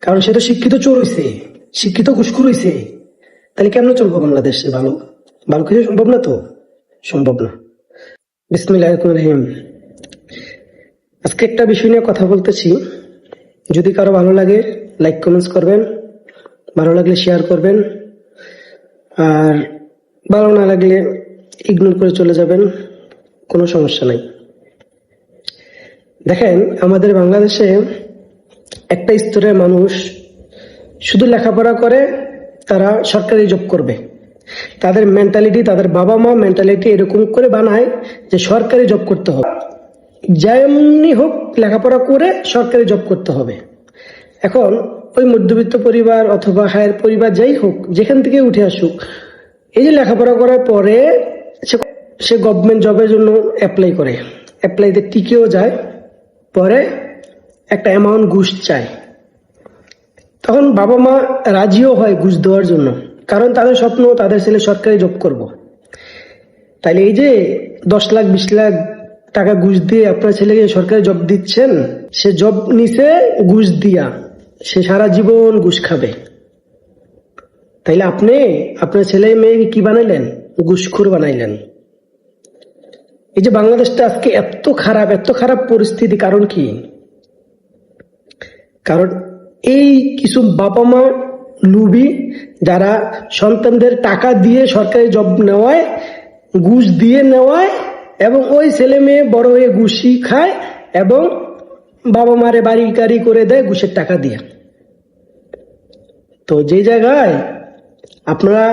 কারণ সে তো শিক্ষিত চোর হইছে, শিক্ষিত ঘুষখুর হইছে। তাহলে কেমন চলবো বাংলাদেশে? ভালো ভালো কিছু সম্ভব না তো? সম্ভব না। বিসমিল্লাহ রহিম। আজকে একটা বিষয় নিয়ে কথা বলতেছি। যদি কারও ভালো লাগে, লাইক, কমেন্টস করবেন। ভালো লাগলে শেয়ার করবেন। আর ভালো না লাগলে ইগনোর করে চলে যাবেন। কোনো সমস্যা নাই। দেখেন, আমাদের বাংলাদেশে একটা স্তরের মানুষ শুধু লেখাপড়া করে, তারা সরকারি জব করবে। তাদের মেন্টালিটি তাদের বাবা মা মেন্টালিটি এরকম করে বানায় যে সরকারি জব করতে হবে। যেমনি হোক, লেখাপড়া করে সরকারি জব করতে হবে। এখন ওই মধ্যবিত্ত পরিবার অথবা হায়ার পরিবার যাই হোক, যেখান থেকে উঠে আসুক, এই যে লেখাপড়া করার পরে সে- গভর্নমেন্ট জবের জন্য অ্যাপ্লাই করে। অ্যাপ্লাইতে টিকেও যায়। পরে একটা অ্যামাউন্ট ঘুষ চায়। তখন বাবা মা রাজিও হয় ঘুষ দেওয়ার জন্য, কারণ তাদের স্বপ্ন তাদের ছেলে সরকারি জব করব। তাইলে এই যে দশ লাখ, বিশ লাখ টাকা ঘুষ দিয়ে আপনার ছেলেকে সরকারি জব দিচ্ছেন, সে জব নিছে ঘুষ দিয়া, সে সারা জীবন ঘুষ খাবে। তাইলে আপনি, আপনার ছেলে মেয়েকে কি বানাইলেন? ঘুষখোর বানাইলেন। এই যে বাংলাদেশটা আজকে এত খারাপ এত খারাপ পরিস্থিতি, কারণ কি? কারণ এই কিছু বাবা মা লুবি যারা সন্তানদের টাকা দিয়ে সরকারি জব নেওয়ায়, ঘুষ দিয়ে নেওয়ায় এবং ওই ছেলে মেয়ে বড় হয়ে ঘুষি খায় এবং বাবা মারে বাড়ি গাড়ি করে দেয় ঘুষের টাকা দিয়ে। তো যে জায়গায় আপনারা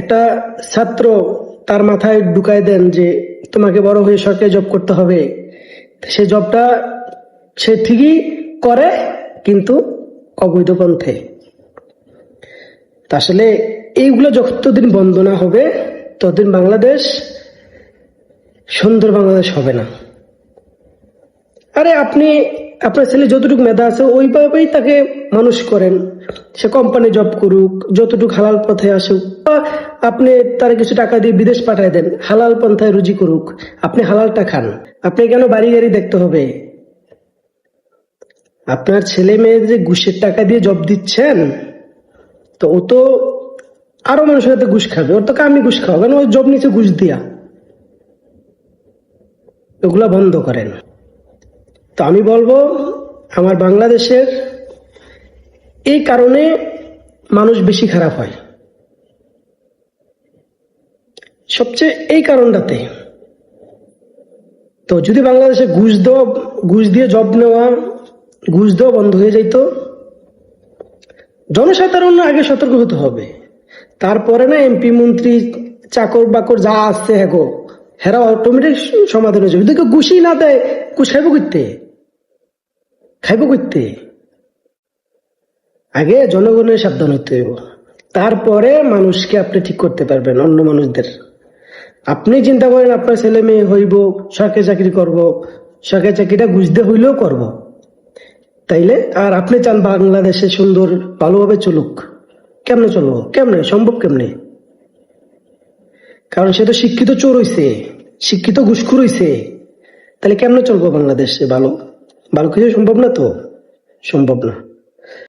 একটা ছাত্র তার মাথায় ঢুকায় দেন যে তোমাকে বড় হয়ে সরকারি জব করতে হবে, সে জবটা সে ঠিকই করে কিন্তু অবৈধ পন্থে আসলে এইগুলো যতদিন বন্ধ না হবে, ততদিন বাংলাদেশ, সুন্দর বাংলাদেশ হবে না। আরে আপনি, আপনার ছেলে যতটুকু মেধা আছে ওইভাবেই তাকে মানুষ করেন। সে কোম্পানি জব করুক, যতটুকু হালাল পথে আসুক, বা আপনি তার কিছু টাকা দিয়ে বিদেশ পাঠায় দেন, হালাল পন্থায় রুজি করুক, আপনি হালালটা খান। আপনি কেন বাড়ি গাড়ি দেখতে হবে? আপনার ছেলে মেয়ে যে ঘুষের টাকা দিয়ে জব দিচ্ছেন, তো ও তো আরও মানুষের হাতে ঘুষ খাবে। ওর তো আমি ঘুষ খাওয়া কারণ ও জব নিচে ঘুষ দিয়া। ওগুলা বন্ধ করেন। তো আমি বলব, আমার বাংলাদেশের এই কারণে মানুষ বেশি খারাপ হয়। সবচেয়ে এই কারণটাতে, তো যদি বাংলাদেশে ঘুষ দেওয়া, ঘুষ দিয়ে জব নেওয়া ঘুষ দেওয়া বন্ধ হয়ে যাইতো। জনসাধারণ আগে সতর্ক হতে হবে। তারপরে না এমপি, মন্ত্রী, চাকর বাকর যা আসছে হ্যাগো হেরা অটোমেটিক সমাধান হয়ে যাবে। কেউ ঘুষই না দেয়, ঘুষ খাইব করতে খাইব করতে আগে জনগণের সাবধান হতে হইব। তারপরে মানুষকে আপনি ঠিক করতে পারবেন, অন্য মানুষদের। আপনি চিন্তা করেন আপনার ছেলে মেয়ে হইব, সরকারি চাকরি করব, সরকারি চাকরিটা ঘুষ দিয়ে হইলেও করব। তাইলে আর আপনি চান বাংলাদেশে সুন্দর ভালোভাবে চলুক? কেমনে চলবো? কেমনে? সম্ভব কেমনে? কারণ সে তো শিক্ষিত চোর হইছে, শিক্ষিত ঘুষখুর হইছে। তাহলে কেমনে চলবো বাংলাদেশে? ভালো? ভালো কিছু সম্ভব না তো? সম্ভব না।